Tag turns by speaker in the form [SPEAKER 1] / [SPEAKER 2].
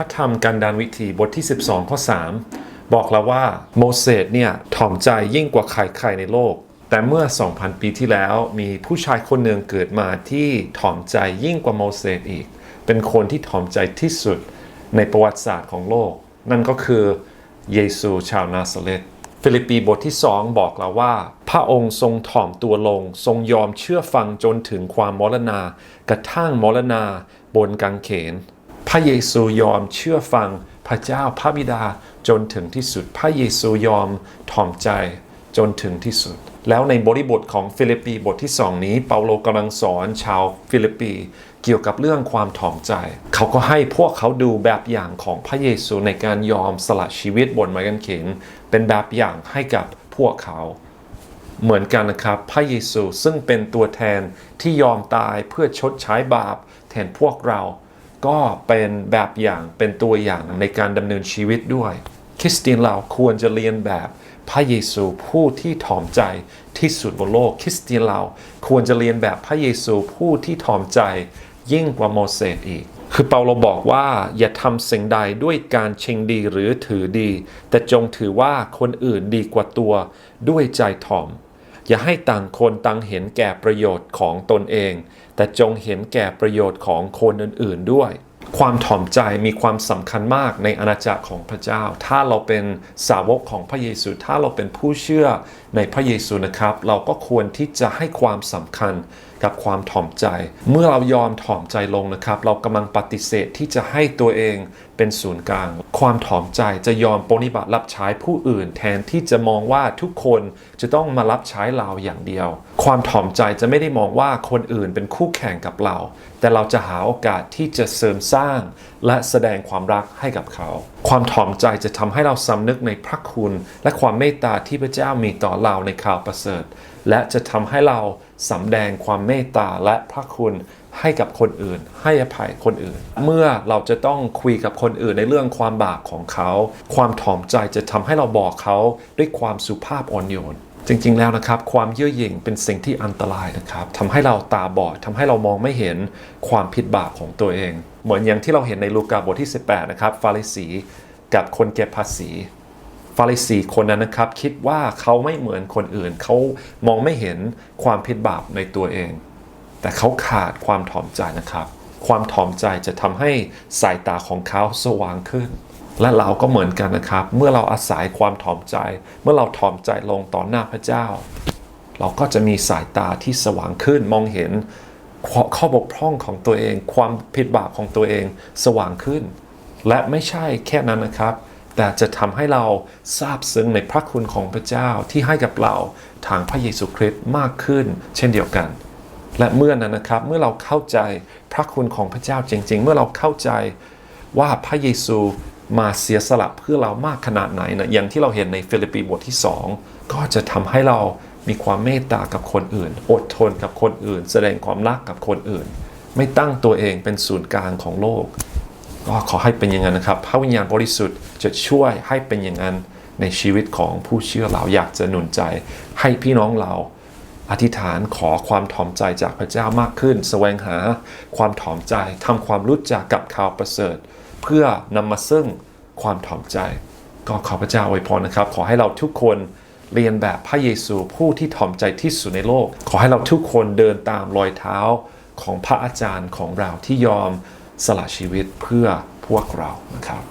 [SPEAKER 1] พระธรรมกันดานวิธีบทที่ 12 ข้อ 3 บอกเราว่าโมเสสเนี่ยถ่อมใจยิ่งกว่าใครๆในโลก แต่เมื่อ 2,000 ปีที่แล้วมีผู้ชายคนหนึ่งเกิดมาที่ถ่อมใจยิ่งกว่าโมเสสอีก เป็นคนที่ถ่อมใจที่สุดในประวัติศาสตร์ของโลก นั่นก็คือเยซูชาวนาซาเรตฟิลิปปีบทที่ 2 บอกเราว่า พระองค์ทรงถ่อมตัวลง ทรงยอมเชื่อฟังจนถึงความมรณากระทั่งมรณาบนกางเขน พระเยซูยอมเชื่อฟังพระเจ้าพระบิดาจนถึงที่สุด พระเยซูยอมถ่อมใจจนถึงที่สุด แล้วในบริบทของฟิลิปปีบทที่2นี้ เปาโลกำลังสอนชาวฟิลิปปีเกี่ยวกับเรื่องความถ่อมใจ เขาก็ให้พวกเขาดูแบบอย่างของพระเยซูในการยอมสละชีวิตบนไม้กางเขนเป็นแบบอย่างให้กับพวกเขา เหมือนกันนะครับ พระเยซูซึ่งเป็นตัวแทนที่ยอมตายเพื่อชดใช้บาปแทนพวกเรา ก็เป็นแบบอย่างเป็นตัวอย่างในการดำเนินชีวิตด้วย คริสเตียนเราควรจะเรียนแบบพระเยซูผู้ที่ถ่อมใจที่สุดบนโลก คริสเตียนเราควรจะเรียนแบบพระเยซูผู้ที่ถ่อมใจยิ่งกว่าโมเสสอีก คือเปาโลบอกว่าอย่าทำสิ่งใดด้วยการเชงดีหรือถือดี แต่จงถือว่าคนอื่นดีกว่าตัวด้วยใจถ่อม อย่าให้ต่างคนต่างเห็นแก่ประโยชน์ของตนเอง แต่จงเห็นแก่ประโยชน์ของคนอื่นๆด้วย ความถ่อมใจมีความสำคัญมากในอาณาจักรของพระเจ้า ถ้าเราเป็นสาวกของพระเยซู ถ้าเราเป็นผู้เชื่อในพระเยซูนะครับ เราก็ควรที่จะให้ความสำคัญกับความถ่อมใจ เมื่อเรายอมถ่อมใจลงนะครับ เรากำลังปฏิเสธที่จะให้ตัวเองเป็นศูนย์กลาง ความถ่อมใจจะยอมปฏิบัติรับใช้ผู้อื่น แทนที่จะมองว่าทุกคนจะต้องมารับใช้เราอย่างเดียวความถ่อมใจจะไม่ได้มองว่าคนอื่นเป็นคู่แข่งกับเรา แต่เราจะหาโอกาสที่จะเสริมสร้าง และแสดงความรักให้กับเขา ความถ่อมใจจะทำให้เราสำนึกในพระคุณ และความเมตตาที่พระเจ้ามีต่อเราในข่าวประเสริฐ และจะทำให้เราสำแดงความเมตตาและพระคุณให้กับคนอื่น ให้อภัยคนอื่น เมื่อเราจะต้องคุยกับคนอื่นในเรื่องความบาปของเขา ความถ่อมใจจะทำให้เราบอกเขาด้วยความสุภาพอ่อนโยน จริงๆแล้วนะครับความเย่อหยิ่งเป็นสิ่งที่อันตรายนะครับทำให้เราตาบอดทำให้เรามองไม่เห็นความผิดบาปของตัวเอง เหมือนอย่างที่เราเห็นในลูกาบทที่ 18 นะครับฟาริสีกับคนเก็บภาษีฟาริสีคนนั้นนะครับคิดว่าเขาไม่เหมือนคนอื่น เขามองไม่เห็นความผิดบาปในตัวเอง แต่เขาขาดความถ่อมใจนะครับ ความถ่อมใจจะทำให้สายตาของเขาสว่างขึ้น และเราก็เหมือนกันนะครับ เมื่อเราอาศัยความถ่อมใจ เมื่อเราถ่อมใจลงต่อหน้าพระเจ้า เราก็จะมีสายตาที่สว่างขึ้นมองเห็นข้อข้อบกพร่องของตัวเอง ความผิดบาปของตัวเองสว่างขึ้น และไม่ใช่แค่นั้นนะครับ แต่จะทำให้เราซาบซึ้งในพระคุณของพระเจ้าที่ให้กับเราทางพระเยซูคริสต์มากขึ้น เช่นเดียวกัน และเมื่อนั้นนะครับเมื่อเราเข้าใจพระคุณของพระเจ้าจริง ๆ เมื่อเราเข้าใจว่าพระเยซู มาเสียสละเพื่อเรามากขนาดไหนนะอย่างที่เราเห็นในฟิลิปปีบทที่ 2 ก็จะทำให้เรามีความเมตตากับคนอื่น อดทนกับคนอื่น แสดงความรักกับคนอื่น ไม่ตั้งตัวเองเป็นศูนย์กลางของโลก ก็ขอให้เป็นอย่างนั้นนะครับ พระวิญญาณบริสุทธิ์จะช่วยให้เป็นอย่างนั้นในชีวิตของผู้เชื่อเราอยากจะหนุนใจ ให้พี่น้องเราอธิษฐานขอความถ่อมใจจากพระเจ้ามากขึ้น แสวงหาความถ่อมใจทำความรู้จักกับข่าวประเสริฐ เพื่อนำมาซึ่งความถ่อมใจ ก็ขอพระเจ้าอวยพรนะครับ ขอให้เราทุกคนเรียนแบบพระเยซูผู้ที่ถ่อมใจที่สุดในโลก ขอให้เราทุกคนเดินตามรอยเท้าของพระอาจารย์ของเราที่ยอมสละชีวิตเพื่อพวกเรานะครับ